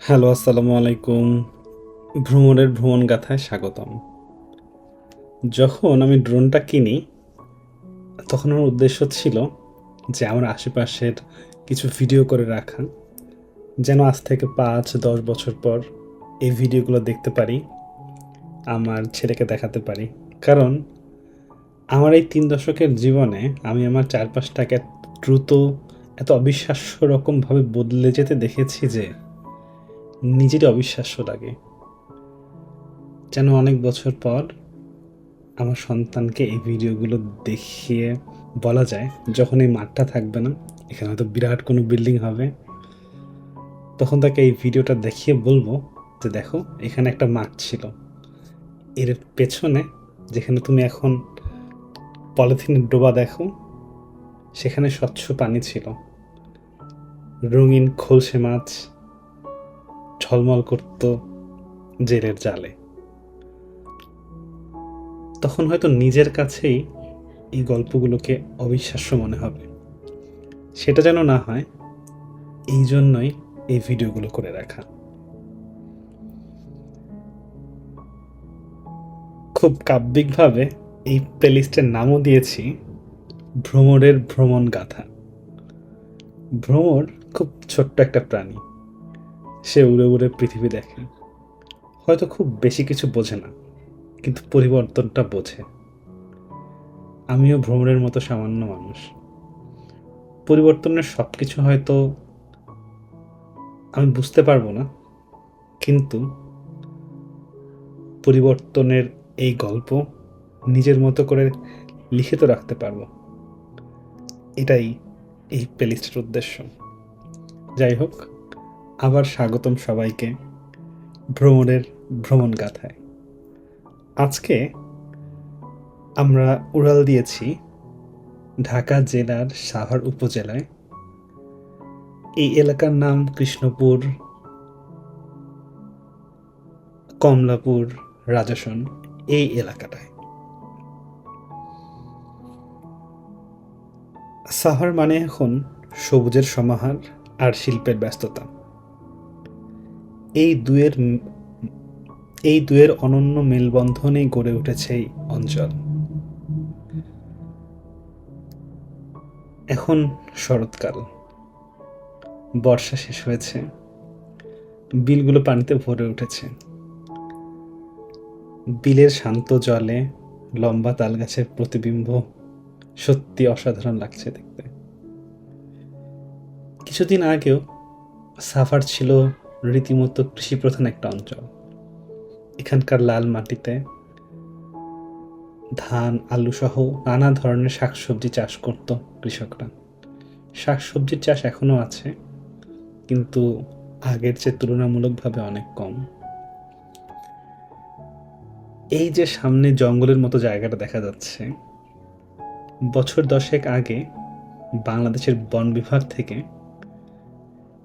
Hello, আসসালামু আলাইকুম। ভ্রমণের ভ্রমণ গাথায় স্বাগতম। যখন আমি ড্রোনটা কিনি, তখন আমার উদ্দেশ্য ছিল যে আমার আশেপাশের কিছু ভিডিও করে রাখা, যেন আজ থেকে পাঁচ, দশ বছর পর এই ভিডিওগুলো দেখতে পারি, আমার ছেলেকে দেখাতে পারি। কারণ আমার এই তিন দশকের জীবনে আমি আমার চারপাশটাকে দ্রুত, এত অবিশ্বাস্য রকমভাবে বদলে যেতে দেখেছি যে নিজেরই অবিশ্বাস্য লাগে। যেন অনেক বছর পর আমার সন্তানকে এই ভিডিওগুলো দেখিয়ে বলা যায়, যখন এই মাঠটা থাকবে না, এখানে হয়তো বিরাট কোনো বিল্ডিং হবে। তখন তাকে এই ভিডিওটা দেখিয়ে বলব যে দেখো, এখানে একটা মাঠ ছিল। এর পেছনে যেখানে তুমি এখন পলিথিনের ডোবা দেখো, সেখানে স্বচ্ছ পানি ছিল। রঙিন খোলসে মাছ ঝলমল করত জেলের জালে। তখন হয়তো নিজের কাছেই এই গল্পগুলোকে অবিশ্বাস্য মনে হবে। সেটা যেন না হয়, এই জন্যই এই ভিডিওগুলো করে রাখা। খুব কাব্যিকভাবে এই প্লেলিস্টের নামও দিয়েছি, ভ্রমরের ভ্রমণ গাথা। ভ্রমর খুব ছোট্ট একটা প্রাণী। সে উড়ে উড়ে পৃথিবী দেখে। হয়তো খুব বেশি কিছু বোঝে না, কিন্তু পরিবর্তনটা বোঝে। আমিও ভ্রমণের মতো সামান্য মানুষ। পরিবর্তনের সব কিছু হয়তো আমি বুঝতে পারব না, কিন্তু পরিবর্তনের এই গল্প নিজের মতো করে লিখিত রাখতে পারব। এটাই এই প্লেলিস্টের উদ্দেশ্য। যাই হোক আবার স্বাগতম সবাইকে ভ্রমণের ভ্রমণ গাথায়। আজকে আমরা উড়াল দিয়েছি ঢাকা জেলার সাভার উপজেলায়। এই এলাকার নাম কৃষ্ণপুর, কমলাপুর রাজাসন এই এলাকাটায়। সাভার মানে এখন সবুজের সমাহার আর শিল্পের ব্যস্ততা। এই দুয়ের এই দুয়ের অনন্য মেলবন্ধনেই গড়ে উঠেছে এই অঞ্চল। এখন শরৎকাল। বর্ষা শেষ হয়েছে। বিলগুলো পানিতে ভরে উঠেছে। বিলের শান্ত জলে লম্বা তালগাছের প্রতিবিম্ব সত্যি অসাধারণ লাগছে দেখতে। কিছুদিন আগেও সাফার ছিল রীতিমতো কৃষিপ্রধান একটা অঞ্চল। এখানকার লাল মাটিতে ধান আলু সহ নানা ধরনের শাকসবজি চাষ করত কৃষকরা। শাকসবজির চাষ এখনও আছে, কিন্তু আগের চেয়ে তুলনামূলকভাবে অনেক কম। এই যে সামনে জঙ্গলের মতো জায়গাটা দেখা যাচ্ছে, বছর দশেক আগে বাংলাদেশের বন বিভাগ থেকে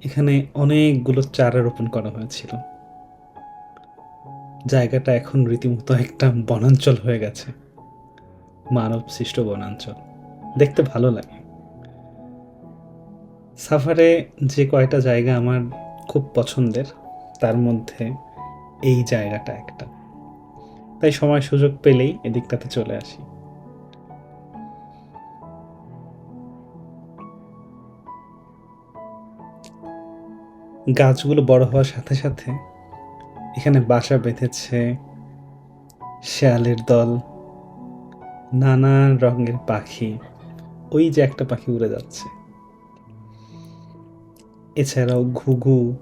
এখানে অনেকগুলো চারা রোপণ করা হয়েছিল। জায়গাটা এখন রীতিমতো একটা বনাঞ্চল হয়ে গেছে। মানব সৃষ্ট বনাঞ্চল। দেখতে ভালো লাগে। সাফারে যে কয়টা জায়গা আমার খুব পছন্দের, তার মধ্যে এই জায়গাটা একটা। তাই সময় সুযোগ পেলেই এদিকটাতে চলে আসি। গাছগুলো বড় হওয়ার সাথে সাথে এখানে বাসা বেঁধেছে, শেয়ালের দল, নানা রঙের পাখি। ওই যে একটা পাখি উড়ে যাচ্ছে। এছাড়াও ঘুঘু,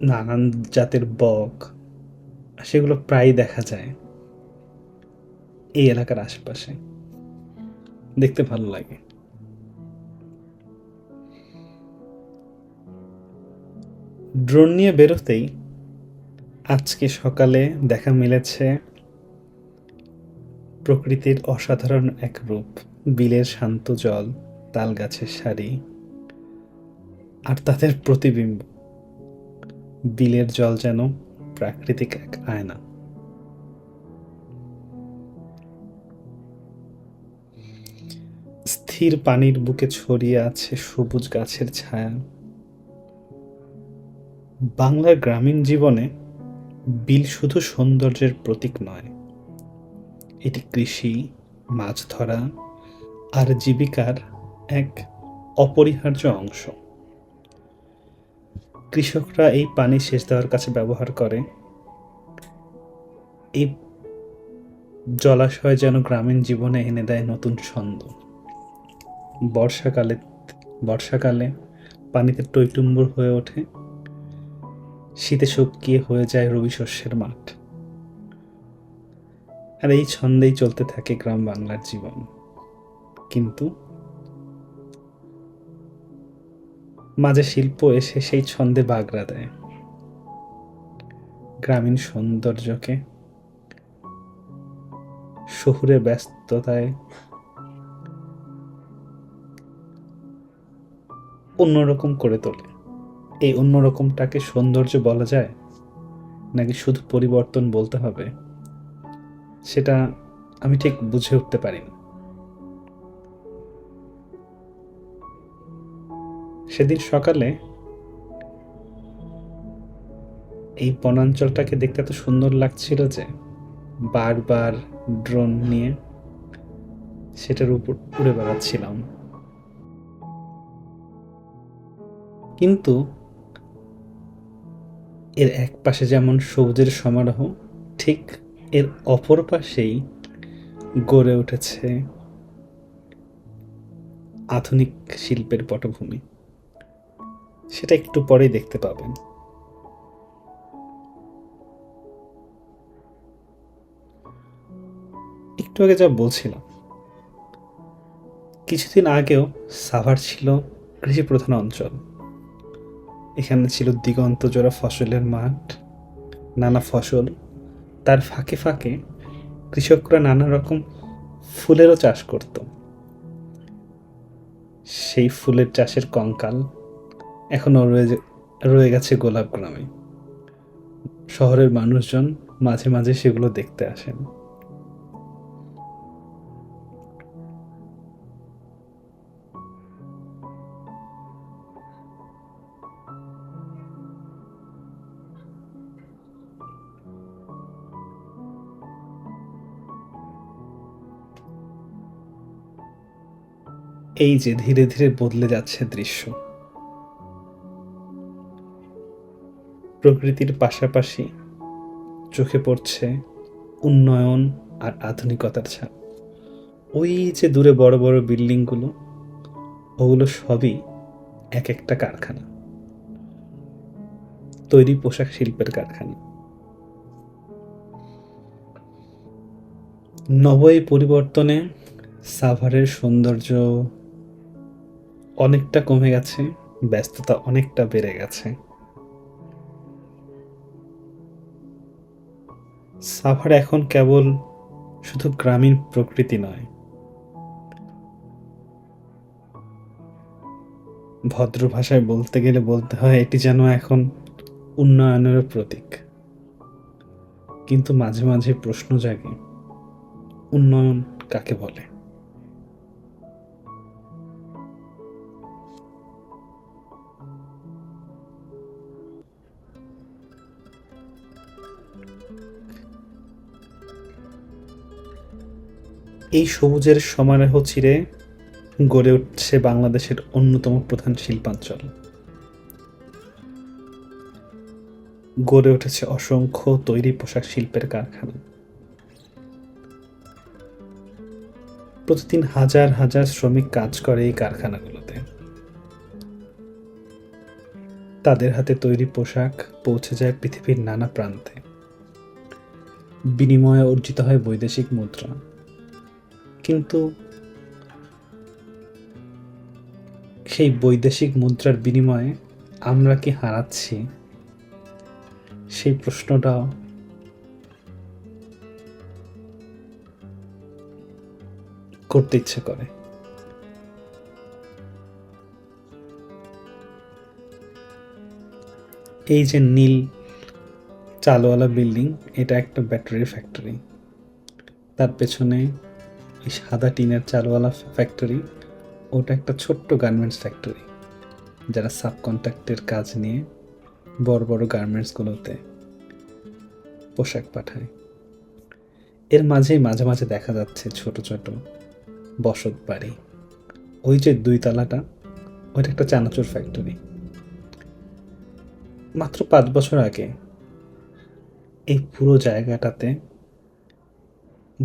নানান জাতের বক, সেগুলো প্রায় দেখা যায় এই এলাকার আশেপাশে। দেখতে ভালো লাগে। ড্রোন নিয়ে বেরোতেই আজকে সকালে দেখা মিলেছে প্রকৃতির অসাধারণ এক রূপ, বিলের শান্ত জল তাল গাছের সারি আর তাদের প্রতিবিম্ব। বিলের জল যেন প্রাকৃতিক এক আয়না। স্থির পানির বুকে ছড়িয়ে আছে সবুজ গাছের ছায়া। বাংলার গ্রামীণ জীবনে বিল শুধু সৌন্দর্যের প্রতীক নয়, এটি কৃষি, মাছ ধরা আর জীবিকার এক অপরিহার্য অংশ। কৃষকরা এই পানি সেচ দেওয়ার কাছে ব্যবহার করে। এই জলাশয় যেন গ্রামীণ জীবনে এনে দেয় নতুন ছন্দ। বর্ষাকালে বর্ষাকালে পানিতে টইটুম্বুর হয়ে ওঠে। শীতে শুকিয়ে হয়ে যায় রবি শস্যের মাঠ। আর এই ছন্দেই চলতে থাকে গ্রাম বাংলার জীবন। কিন্তু মাঝে শিল্প এসে সেই ছন্দে বাগড়া দেয়। গ্রামীণ সৌন্দর্যকে শহুরে ব্যস্ততায় অন্যরকম করে তোলে। এই অন্যরকমটাকে সৌন্দর্য বলা যায়? নাকি শুধু পরিবর্তন বলতে হবে? সেটা আমি ঠিক বুঝে উঠতে পারি না সেদিন সকালে এই বনাঞ্চলটাকে দেখতে এত সুন্দর লাগছিল যে বারবার ড্রোন নিয়ে সেটার উপর উড়ে বেড়াচ্ছিলাম। কিন্তু এর এক পাশে যেমন সবুজের সমারোহ, ঠিক এর অপর পাশেই গড়ে উঠেছে আধুনিক শিল্পের পটভূমি। সেটা একটু পরেই দেখতে পাবেন। একটু আগে যা বলছিলাম, কিছুদিন আগেও সাভার ছিল কৃষি প্রধান অঞ্চল। এখানে ছিল দিগন্ত জোড়া ফসলের মাঠ, নানা ফসল। তার ফাঁকে ফাঁকে কৃষকরা নানা রকম ফুলেরও চাষ করত। সেই ফুলের চাষের কঙ্কাল এখনও রয়ে রয়ে গেছে গোলাপ গ্রামে। শহরের মানুষজন মাঝে মাঝে সেগুলো দেখতে আসেন। এই যে ধীরে ধীরে বদলে যাচ্ছে দৃশ্য। প্রকৃতির পাশাপাশি চোখে পড়ছে উন্নয়ন আর আধুনিকতার ছাপ। ওই যে দূরে বড় বড় বিল্ডিংগুলো, ওগুলো সবই এক একটা কারখানা। তৈরি পোশাক শিল্পের কারখানা। নব পরিবর্তনে সাভারের সৌন্দর্য অনেকটা কমে গেছে, ব্যস্ততা অনেকটা বেড়ে গেছে। সাভার এখন কেবল শুধু গ্রামীণ প্রকৃতি নয়। ভদ্র ভাষায় বলতে গেলে বলতে হয়, এটি যেন এখন উন্নয়নের প্রতীক। কিন্তু মাঝে মাঝে প্রশ্ন জাগে, উন্নয়ন কাকে বলে? এই সবুজের সমারোহ চিরে গড়ে উঠছে বাংলাদেশের অন্যতম প্রধান শিল্পাঞ্চল। গড়ে উঠেছে অসংখ্য তৈরি পোশাক শিল্পের কারখানা। প্রতিদিন হাজার হাজার শ্রমিক কাজ করে এই কারখানাগুলোতে। তাদের হাতে তৈরি পোশাক পৌঁছে যায় পৃথিবীর নানা প্রান্তে। বিনিময়ে অর্জিত হয় বৈদেশিক মুদ্রা। কিন্তু সেই বৈদেশিক মুদ্রার বিনিময়ে আমরা কি হারাচ্ছি? সেই প্রশ্নটা করতে ইচ্ছে করে। এই যে নীল চালওয়ালা বিল্ডিং, এটা একটা ব্যাটারি ফ্যাক্টরি তার পেছনে এই সাদা টিনের চালওয়ালা ফ্যাক্টরি ওটা একটা ছোট্ট গার্মেন্টস ফ্যাক্টরি যারা সাবকন্ট্রাক্টের কাজ নিয়ে বড় বড় গার্মেন্টসগুলোতে পোশাক পাঠায়। এর মাঝেই মাঝে মাঝে দেখা যাচ্ছে ছোট ছোট বসত বাড়ি। ওই যে দুই তালাটা ওইটা একটা চানাচুর ফ্যাক্টরি মাত্র পাঁচ বছর আগে এই পুরো জায়গাটাতে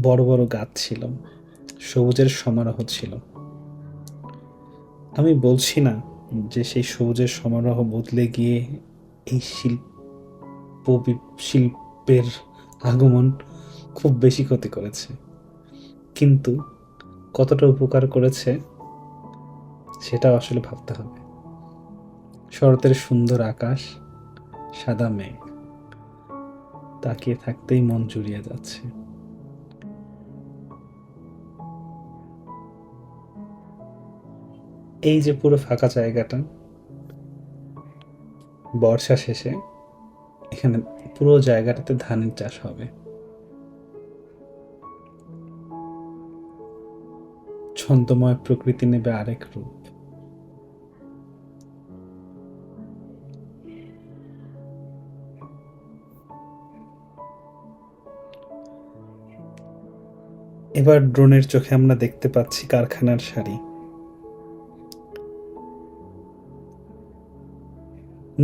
বড় বড় গাছ ছিল। সবুজের সমারোহ ছিল। আমি বলছি না যে সেই সবুজের সমারোহ বদলে গিয়ে এই শিল্প, শিল্পের আগমন খুব বেশি ক্ষতি করেছে। কিন্তু কতটা উপকার করেছে সেটা আসলে ভাবতে হবে। শরতের সুন্দর আকাশ, সাদা মেঘ, তাকিয়ে থাকতেই মন জুড়িয়ে যাচ্ছে। এই যে পুরো ফাঁকা জায়গাটা, বর্ষা শেষে এখানে পুরো জায়গাটাতে ধানের চাষ হবে। ছন্দময় প্রকৃতি নেবে আরেক রূপ। এবার ড্রোনের চোখে আমরা দেখতে পাচ্ছি কারখানার সারি।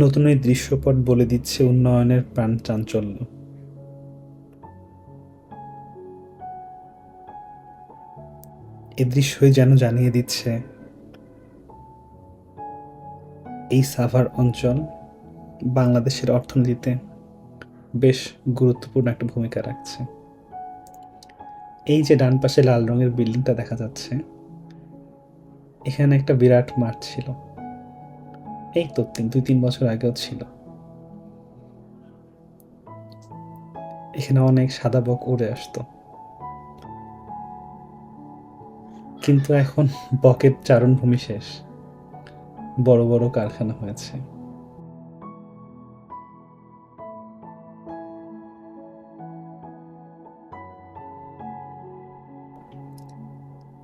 নতুন এই দৃশ্যপট বলে দিচ্ছে উন্নয়নের প্রাণ চাঞ্চল্য। এ দৃশ্যই যেন জানিয়ে দিচ্ছে, এই সাভার অঞ্চল বাংলাদেশের অর্থনীতিতে বেশ গুরুত্বপূর্ণ একটা ভূমিকা রাখছে। এই যে ডান পাশে লাল রঙের বিল্ডিংটা দেখা যাচ্ছে, এখানে একটা বিরাট মাঠ ছিল। এই তো দুই, তিন বছর আগেও ছিল। এখানে অনেক সাদা বক উড়ে আসতো। কিন্তু এখন বকের চারণভূমি শেষ। বড় বড় কারখানা হয়েছে।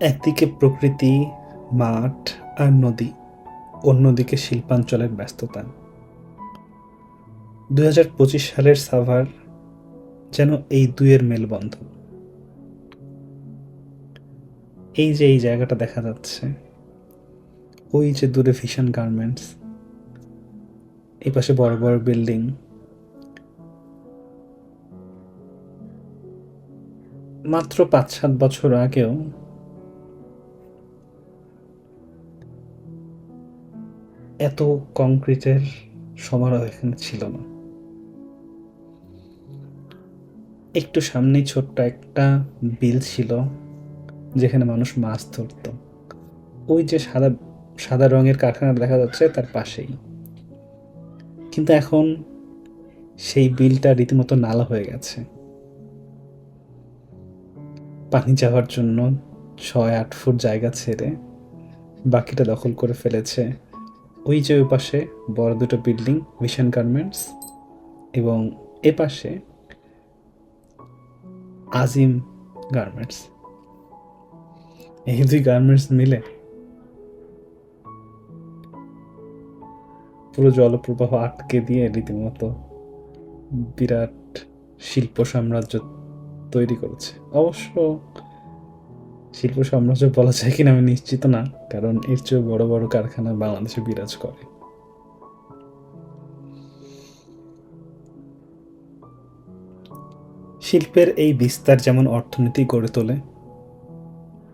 একদিকে প্রকৃতি, মাঠ আর নদী। অন্যদিকে শিল্পাঞ্চলের ব্যস্ততা। দুই হাজার পঁচিশ সালের সাভার যেন এই দুইয়ের মেলবন্ধন। এই যে এই জায়গাটা দেখা যাচ্ছে, ওই যে দূরে ভিশন গার্মেন্টস এই পাশে বড় বড় বিল্ডিং। মাত্র পাঁচ সাত বছর আগেও এত কংক্রিটের সমারোহ এখানে ছিল না। একটু সামনেই ছোট্ট একটা বিল ছিল, যেখানে মানুষ মাছ ধরতো। ওই যে সাদা সাদা রঙের কারখানা দেখা যাচ্ছে তার পাশেই। কিন্তু এখন সেই বিলটা রীতিমতো নালা হয়ে গেছে। পানি যাওয়ার জন্য ছয় আট ফুট জায়গা ছেড়ে বাকিটা দখল করে ফেলেছে ওই যে ওই পাশে বড় দুটো বিল্ডিং, মিশন গার্মেন্টস এবং এ পাশে আজিম গার্মেন্টস। এই দুই গার্মেন্টস মিলে পুরো জলপ্রবাহ আটকে দিয়ে রীতিমতো বিরাট শিল্প সাম্রাজ্য তৈরি করেছে। অবশ্য শিল্প সাম্রাজ্য বলা যায় কিনা আমি নিশ্চিত না, কারণ এর চেয়ে বড় বড় কারখানা বাংলাদেশে বিরাজ করে। শিল্পের এই বিস্তার যেমন অর্থনীতি গড়ে তোলে,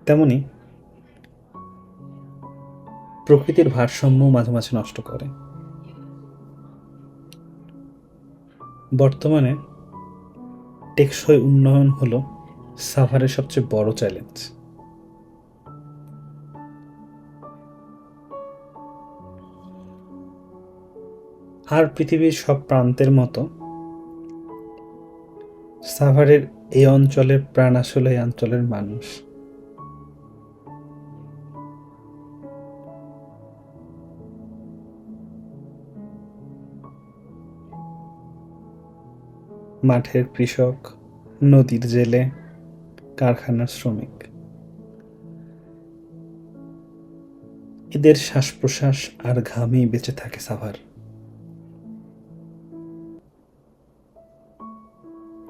তেমনি প্রকৃতির ভারসাম্য মাঝে মাঝে নষ্ট করে। বর্তমানে টেকসই উন্নয়ন হলো সাভারের সবচেয়ে বড় চ্যালেঞ্জ আর পৃথিবীর সব প্রান্তের মতো। সাভারের এই অঞ্চলের প্রাণ আসলে এই অঞ্চলের মানুষ। মাঠের কৃষক, নদীর জেলে, কারখানার শ্রমিক। এদের শ্বাস প্রশ্বাস আর ঘামেই বেঁচে থাকে সাভার।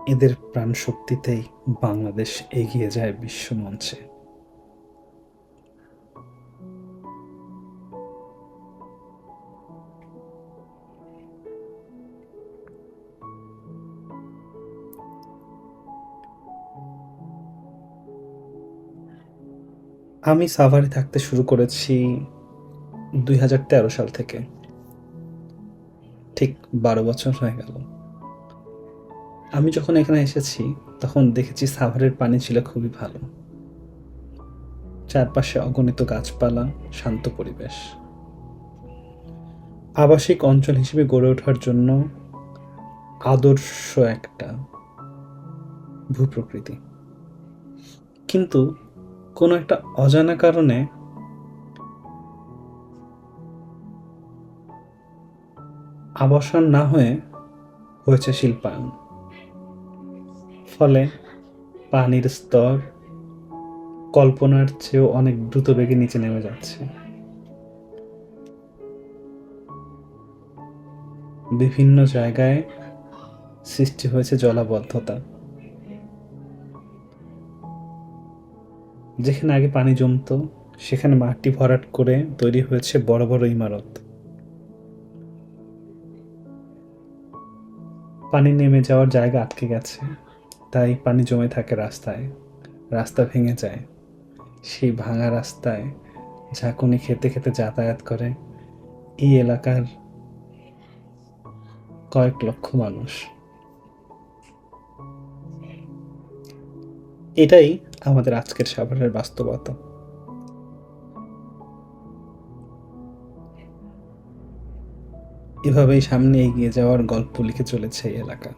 এদের প্রাণ শক্তিতেই বাংলাদেশ এগিয়ে যায় বিশ্বমঞ্চে আমি সাভারে থাকতে শুরু করেছি দুই হাজার তেরো সাল থেকে। ঠিক বারো বছর হয়ে গেল। আমি যখন এখানে এসেছি, তখন দেখেছি সাভারের পানি ছিল খুবই ভালো। চারপাশে অগণিত গাছপালা, শান্ত পরিবেশ। আবাসিক অঞ্চল হিসেবে গড়ে ওঠার জন্য আদর্শ একটা ভূপ্রকৃতি। কিন্তু কোনো একটা অজানা কারণে আবাসন না হয়ে হয়েছে শিল্পায়ন। ফলে পানির স্তর কল্পনার চেয়েও অনেক দ্রুত বেগে নিচে নেমে যাচ্ছে। বিভিন্ন জায়গায় সৃষ্টি হয়েছে জলাবদ্ধতা। যেখানে আগে পানি জমতো, সেখানে মাটি ভরাট করে তৈরি হয়েছে বড় বড় ইমারত। পানি নেমে যাওয়ার জায়গা আটকে গেছে। তাই পানি জমে থাকে রাস্তায়, রাস্তা ভেঙে যায়। সেই ভাঙা রাস্তায় ঝাঁকুনি খেতে খেতে যাতায়াত করে এই এলাকার কয়েক লক্ষ মানুষ। এটাই আমাদের আজকের সাভারের বাস্তবতা। এভাবেই সামনে এগিয়ে যাওয়ার গল্প লিখে চলেছে এই এলাকা।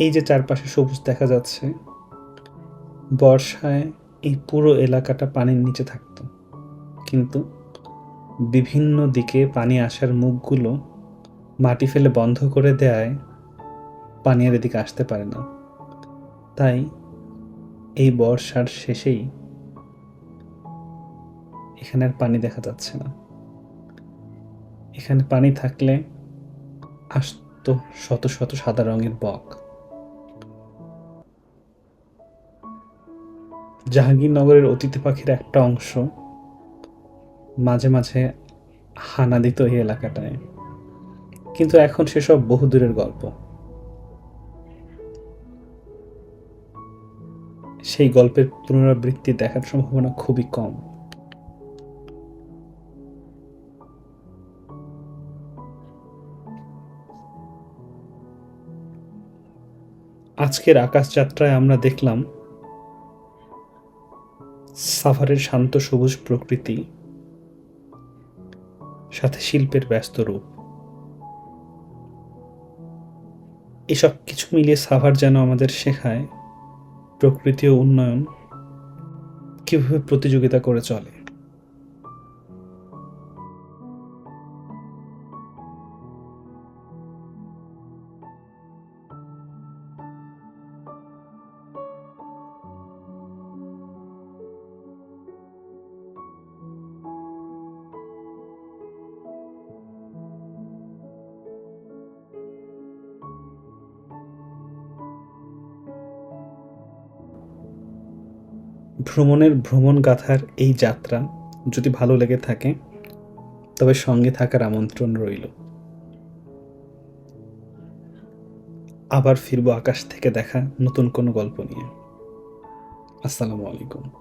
এই যে চারপাশে সবুজ দেখা যাচ্ছে, বর্ষায় এই পুরো এলাকাটা পানির নিচে থাকতো। কিন্তু বিভিন্ন দিকে পানি আসার মুখগুলো মাটি ফেলে বন্ধ করে দেয় পানি আর এদিকে আসতে পারে না। তাই এই বর্ষার শেষেই এখানে আর পানি দেখা যাচ্ছে না। এখানে পানি থাকলে আসতো শত শত সাদা রঙের বক। জাহাঙ্গীরনগরের অতিথি পাখির একটা অংশ মাঝে মাঝে হানা দিত এই এলাকাটায়। কিন্তু এখন সেসব বহুদূরের গল্প। সেই গল্পের পুনরাবৃত্তি দেখার সম্ভাবনা খুবই কম। আজকের আকাশ যাত্রায় আমরা দেখলাম সাভারের শান্ত সবুজ প্রকৃতি, সাথে শিল্পের ব্যস্ত রূপ। এসব কিছু মিলিয়ে সাভার যেন আমাদের শেখায় প্রকৃতি ও উন্নয়ন কীভাবে প্রতিযোগিতা করে চলে। ভ্রমণের ভ্রমণ গাথার এই যাত্রা যদি ভালো লেগে থাকে, তবে সঙ্গে থাকার আমন্ত্রণ রইল। আবার ফিরবো আকাশ থেকে দেখা নতুন কোনো গল্প নিয়ে। আসসালামু আলাইকুম।